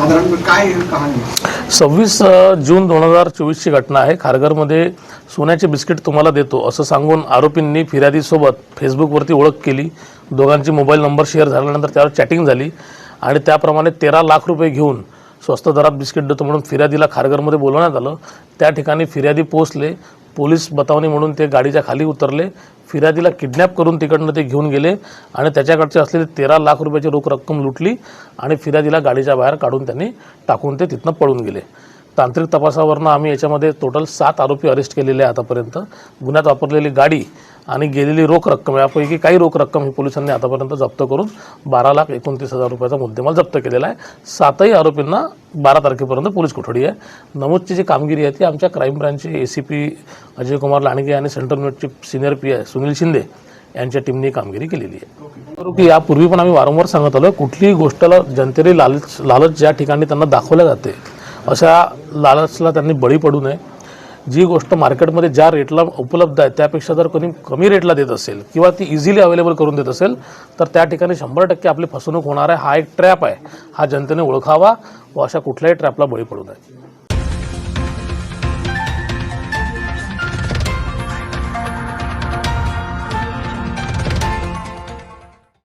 काय कहाणी? सव्वीस जून दोन हजार चोवीसची घटना आहे. खारघरमध्ये सोन्याचे बिस्किट तुम्हाला देतो असं सांगून आरोपींनी फिर्यादीसोबत फेसबुकवरती ओळख केली. दोघांची मोबाईल नंबर शेअर झाल्यानंतर त्यावर चॅटिंग झाली आणि त्याप्रमाणे तेरा लाख रुपये घेऊन स्वस्त दरात बिस्किट देतो म्हणून फिर्यादीला खारघरमध्ये बोलवण्यात आलं. त्या ठिकाणी फिर्यादी पोहोचले. पोलीस बतावणी म्हणून ते गाडीच्या खाली उतरले. फिर्यादीला किडनॅप करून तिकडनं ते घेऊन गेले आणि त्याच्याकडचे असलेले तेरा लाख रुपयाची रोख रक्कम लुटली आणि फिर्यादीला गाडीच्या बाहेर काढून त्यांनी टाकून ते तिथनं पळून गेले. तांत्रिक तपासावरनं आम्ही याच्यामध्ये टोटल सात आरोपी अरेस्ट केलेले आहे आतापर्यंत. गुन्ह्यात वापरलेली गाडी आणि गेलेली रोख रक्कम यापैकी काही रोख रक्कम ही पोलिसांनी आतापर्यंत जप्त करून बारा लाख एकोणतीस हजार रुपयाचा मुद्देमाल जप्त केलेला आहे. सातही आरोपींना बारा तारखेपर्यंत पोलीस कोठडी आहे. नमूदची जी कामगिरी आहे ती आमच्या crime ब्रँचचे A C P Ajay Kumar Landge आणि सेंट्रल युनिटचे senior P I Sunil Shinde यांच्या टीमने कामगिरी केलेली आहे. की यापूर्वी पण आम्ही वारंवार सांगत आलो कुठलीही गोष्टला जनतेने लालच लालच ज्या ठिकाणी त्यांना दाखवल्या जाते अशा लालचला त्यांनी बळी पडू नये. जी गोष्ट मार्केटमध्ये ज्या रेटला उपलब्ध आहे त्यापेक्षा जर कोणी कमी रेटला देत असेल किंवा ती इझिली अवेलेबल करून देत असेल तर त्या ठिकाणी शंभर टक्के आपली फसवणूक होणार आहे. हा एक ट्रॅप आहे. हा जनतेने ओळखावा व अशा कुठल्याही ट्रॅपला बळी पडू नये.